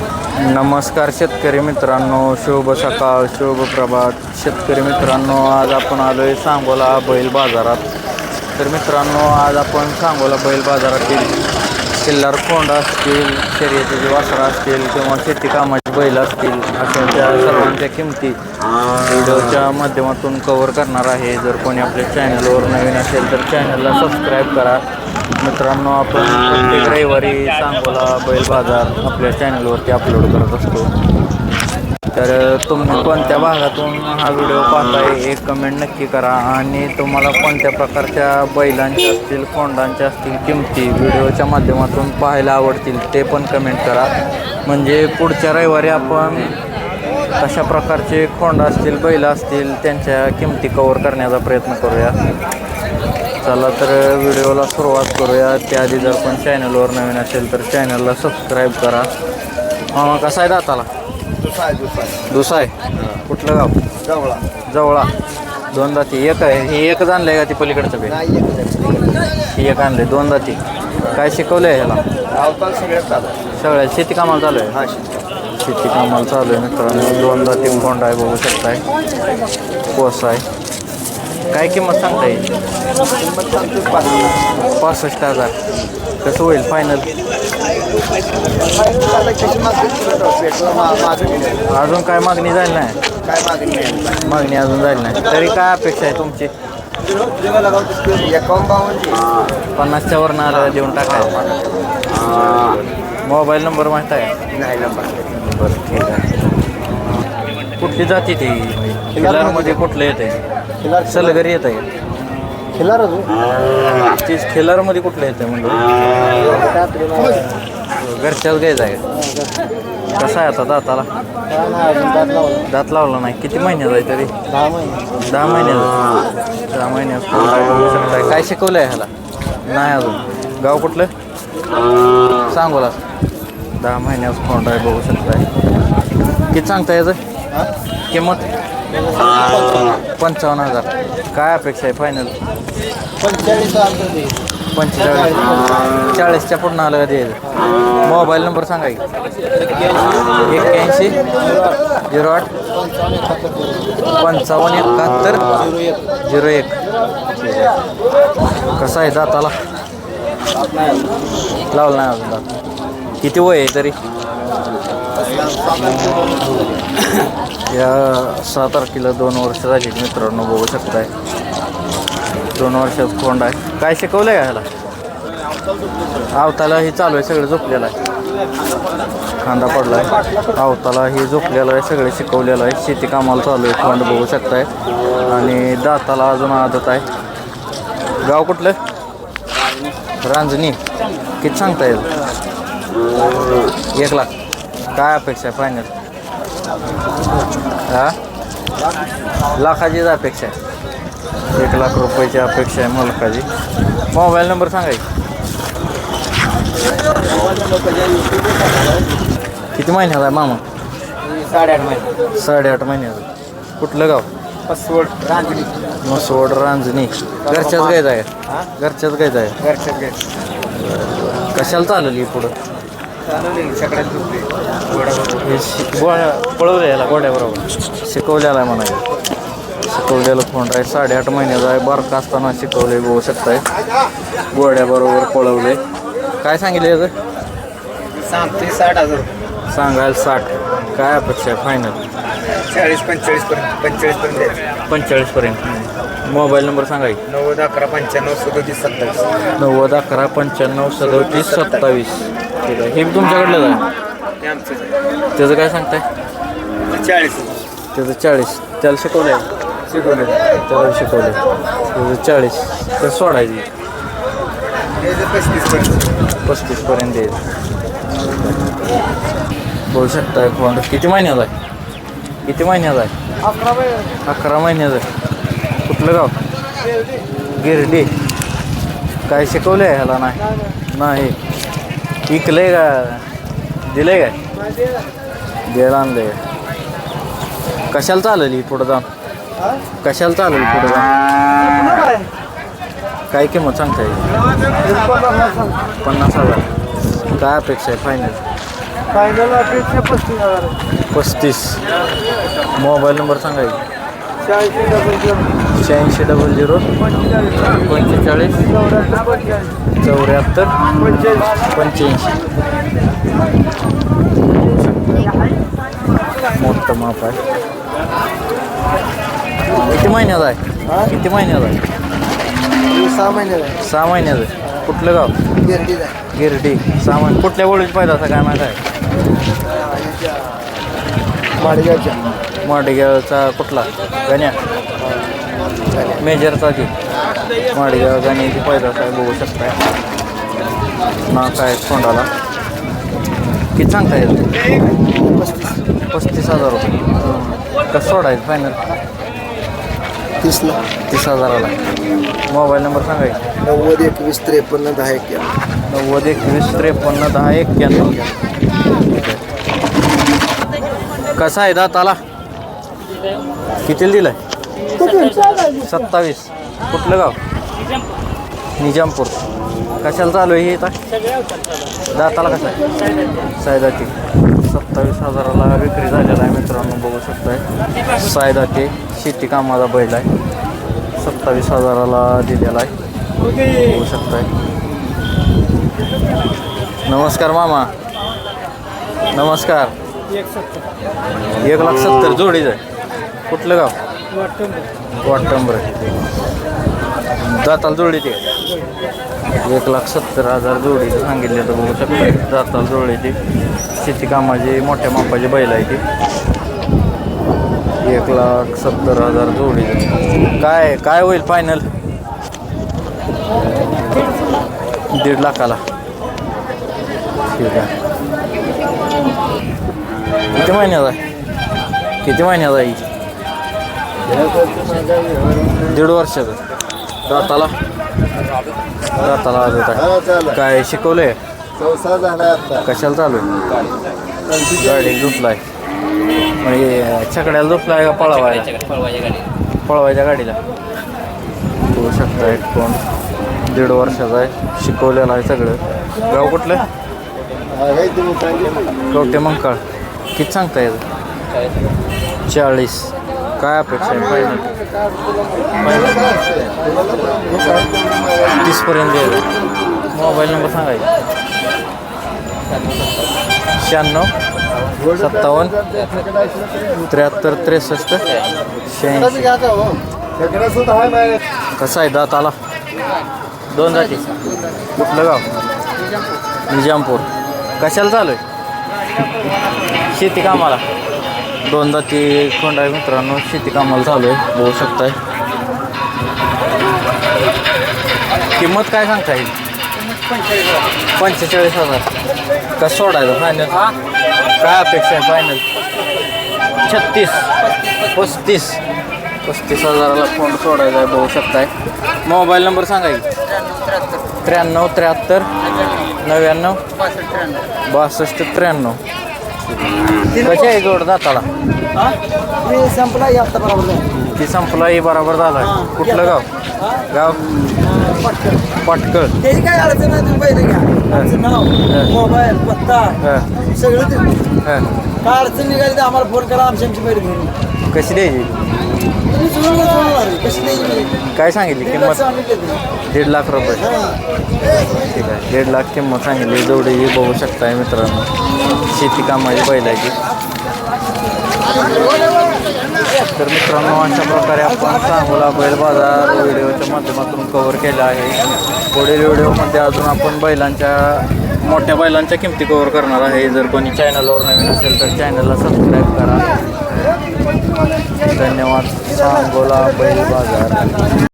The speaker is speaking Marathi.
नमस्कार शेतकरी मित्रांनो शुभ सकाळ शुभ प्रभात. शेतकरी मित्रांनो आज आपण आलो आहे सांगोला बैल बाजारात. तर मित्रांनो आज आपण सांगोला बैल बाजारातील किल्लार कोंड असतील शर्यतीचे वासरं असतील किंवा शेती कामाचे बैल असतील अशा त्या सर्वांच्या किमती व्हिडिओच्या माध्यमातून कवर करणार आहे. जर कोणी आपल्या चॅनलवर नवीन असेल तर चॅनलला सबस्क्राईब करा. मित्रांनो आपण प्रत्येक रविवारी सांगोला बैल बाजार आपल्या चॅनलवरती अपलोड करत असतो. तर तुम्ही कोणत्या भागातून हा व्हिडिओ पाहताय एक कमेंट नक्की करा. आणि तुम्हाला कोणत्या प्रकारच्या बैलांच्या असतील कोंडांच्या असतील किमती व्हिडिओच्या माध्यमातून पाहायला आवडतील ते पण कमेंट करा. म्हणजे पुढच्या रविवारी आपण कशा प्रकारचे खोंड असतील बैल असतील त्यांच्या किमती कवर करण्याचा प्रयत्न करूया. चला तर व्हिडिओला सुरुवात करूया. त्याआधी जर पण चॅनलवर नवीन असेल तर चॅनलला सबस्क्राईब करा. मामा कसा आहे दाताला? दुसा आहे कुठलं गाव? जवळा. जवळा. दोन दाती. एक आहे. हे एकच आणलं आहे का ती पलीकडचं बे? एक ही एक आणले दोन दाती. काय शिकवलं आहे. ह्याला सगळ्या शेती कामाला चालू आहे? हा शेती कामाला चालू आहे मित्रांनो. दोन दाती कोंड आहे बघू शकताय. कोस आहे. काय किंमत सांगता येईल? पासष्ट हजार. कसं होईल फायनल अजून काय मागणी झाली नाही? काय मागणी मागणी अजून झाली नाही. तरी काय अपेक्षा आहे तुमची? पन्नासच्या वरनं आलं देऊन टाकाय मोबाईल नंबर माहीत आहे? नाही नंबर बरं ठीक आहे. कुठली जाती ती? खिलारमध्ये कुठलं येते खिलार सलगरी येत आहे. खिलार तीच खिलारमध्ये कुठलं येते म्हणजे घरच्याच गायचं आहे. कसा आहे आता दाताला? दात लावला नाही. किती महिन्याचा आहे तरी? दहा महिने. दहा महिन्याचा दहा महिन्यात बघू शकताय काय शिकवलं आहे ह्याला? नाही अजून. गाव कुठलं? सांगोला. दहा महिन्यात फोन आहे बघू शकताय. किती सांगता याचं? किंमत? पंचावन्न हजार. काय अपेक्षा आहे फायनल पंचेचाळीस. चाळीसच्या पूर्ण आलं कधी मोबाईल नंबर सांगा की. एक्क्याऐंशी झिरो आठ पंचावन्न एकाहत्तर झिरो एक. कसा आहे दाताला? लावला नाही अजून दात. किती वय आहे तरी? या सहा तारखेला दोन वर्ष झाली मित्रांनो बघू शकताय. दोन वर्षात कोंड आहे. काय शिकवलं आहे ह्याला? आवताला हे चालू आहे सगळं झोपलेलं आहे. खांदा पडला आहे आवताला हे झोपलेलं आहे सगळं शिकवलेलं आहे. शेती कामाला चालू आहे कोंड बघू शकताय. आणि दाताला अजून आदत आहे. गाव कुठलं? रांजणी. किती सांगता येईल? एक लाख. काय अपेक्षा आहे फायनल हा? लाखाचीच अपेक्षा आहे. एक लाख रुपयाची अपेक्षा आहे मुलकाची. मोबाईल नंबर सांगा की. किती महिन्याचा आहे मामा? साडेआठ महिने. साडेआठ महिन्याचा. कुठलं गाव? पसवड रांजणी. मसवड रांजणी. घरच्याच गायचं आहे? हा? घरच्याच गायचं आहे? घरच्यात घ्यायचं कशाला चालली पुढं? गोळ्या पळवलं याला गोड्याबरोबर. शिकवलेला आहे म्हणायचं. शिकवलेलं फोन आहे साडेआठ महिन्याचा आहे बारका असताना शिकवले बघू शकताय. गोड्याबरोबर पळवले. काय सांगितलं याचं? सांगते साठ हजार. सांगायला साठ. काय अपेक्षा आहे? फायनल चाळीस पंचेचाळीस पर्यंत पंचेचाळीस पर्यंत द्यायचं पंचेचाळीसपर्यंत मोबाईल नंबर सांगा की. नव्वद अकरा पंच्याण्णव सदोतीस सत्तावीस. नव्वद अकरा पंच्याण्णव सदोतीस सत्तावीस. ठीक आहे? हे बी तुमच्याकडलं आहे. आहे. त्याचं काय सांगताय? चाळीस. त्याचं चाळीस. त्याला शिकवलं आहे शिकवले त्याला शिकवलं त्याचं चाळीस. तर सोडायची. जे पस्तीस पर्यंत पस्तीसपर्यंत येईल. बघू शकता फोन किती महिन्याचा आहे? किती महिन्याचा आहे? अकरा महिन्याचा आहे. कुठलं गाव? गिरडी. काय शिकवलं आहे ह्याला नाही? नाही. इकलंय का दिलंय काय द्यायला आणलंय कशाला चालेल पुढं जाऊन? कशाला चालेल पुढं जाऊन? काय किंमत सांगता येईल? पन्नास हजार. काय अपेक्षा आहे फायनल फायनल अपेक्षा पस्तीस हजार. पस्तीस. मोबाईल नंबर सांगा की. शहाऐंशी डबल झिरो पंचेचाळीस चौऱ्याहत्तर पंच्याऐंशी मोठं माप आहे. किती महिन्यात आहे? किती महिन्यात आहे? सहा महिन्याला आहे. सहा महिन्यात आहे. कुठलं गाव? गिरडीच आहे. गिरडी. सहा महिने कुठल्या गोळीत पाहिजे असं काय माहीत आहे? माडगावच्या माडगावचा कुठला? गण्या. मेजरचा की माडगाव गण्याची पैदा काय बघू शकताय. ना काय तोंडाला? किती सांगता येईल पस्तीस हजार रुपये. कसं सोडायचं फायनल तीसला. तीस हजाराला. मोबाईल नंबर सांगायचं? नव्वद एकवीस त्रेपन्न दहा एक्क्याण्णव. नव्वद एकवीस त्रेपन्न दहा एक्क्याण्णव. कसा आहे दाताला? कितीला दिलाय? सत्तावीस. कुठलं गाव? निजामपूर. कशाला चालू आहे हे इथं? दाताला कसं आहे सायदाती. सत्तावीस हजाराला विक्री झालेला आहे मित्रांनो बघू शकताय. सायदाती शेती कामाचा बैल आहे. सत्तावीस हजाराला दिलेला आहे. बघू शकताय. नमस्कार मामा. नमस्कार. एक लाख सत्तर जोडीच आहे. कुठलं गाव? वाटंबर दाताल जोडी ते? एक लाख सत्तर हजार जोडी सांगितले तर बघू शकता. दाताल ते. शेती कामाची मोठ्या मापाची बैल आहे ते. एक लाख सत्तर हजार जोडी. काय काय होईल फायनल दीड लाखाला. ठीक आहे. किती महिन्यात आहे? किती महिन्यात आहे? दीड वर्षाचं. दाताला. दाताला आहे काय शिकवलंय? चौसा झाला आता. कशाला चालू आहे? गाडी झोपलाय. म्हणजे छकड्याला झोपलाय का पळवाय पळवायच्या गाडीला. बघू शकता एक कोण? दीड वर्षाचा आहे. शिकवलेलं आहे सगळं. गाव कुठलं? कवटे मंकाळ. किती सांगता येतं चाळीस. काय अपेक्षा आहे? फायनल तीसपर्यंत द्यायचं मोबाईल नंबर सांगायचा शहाण्णव सत्तावन्न त्र्याहत्तर त्रेसष्ट शहाऐंशी. कसा आहे? दात आला. दोन जाती. कुठलं गाव? निजामपूर. कशाला चालू आहे? शेती कामाला. दोन जाती खोंड आहे मित्रांनो. शेती कामाला चालू आहे. बघू शकताय. किंमत काय सांगता येईल? पंचेचाळीस हजार. कसं सोडायचं फायनल काय अपेक्षा आहे फायनल छत्तीस. पस्तीस. पस्तीस हजाराला फोन सोडायचा आहे. बघू शकताय. मोबाईल नंबर सांगा की? त्र्याण्णव त्र्याहत्तर. नव्याण्णव. बासष्ट त्र्याण्णव. कशी आहे जोड दाताला? मी संपला आता बरोबर ती संपला ही बरोबर झाला. कुठलं गाव? गाव? पाटकळ. त्याची काय अडचण नाही तुम्ही पहिले घ्या. आमचं नाव मोबाईल पत्ता हां. सगळं हां. काय अडचण निघाली तर आम्हाला फोन करा आमची आमची बैल घेऊन. या. कशी द्यायची? तुम्ही जुळून जुळणार कशी नाही काय सांगितली? किंमत? दीड लाख रुपये. ठीक आहे. दीड लाख किंमत सांगितली. जेवढी ही बघू शकताय मित्रांनो. शेती कामाची बैलाची. तर मित्रांनो अशा प्रकारे आपण सांगोला बैल बाजार व्हिडिओच्या माध्यमातून कव्हर केला आहे. पुढील व्हिडिओमध्ये अजून आपण बैलांच्या मोठ्या बैलांच्या किमती कव्हर करणार आहे. जर कोणी चॅनलवर नवीन असेल तर चॅनलला सबस्क्राईब करा. धन्यवाद सांगोला बैल बाजार.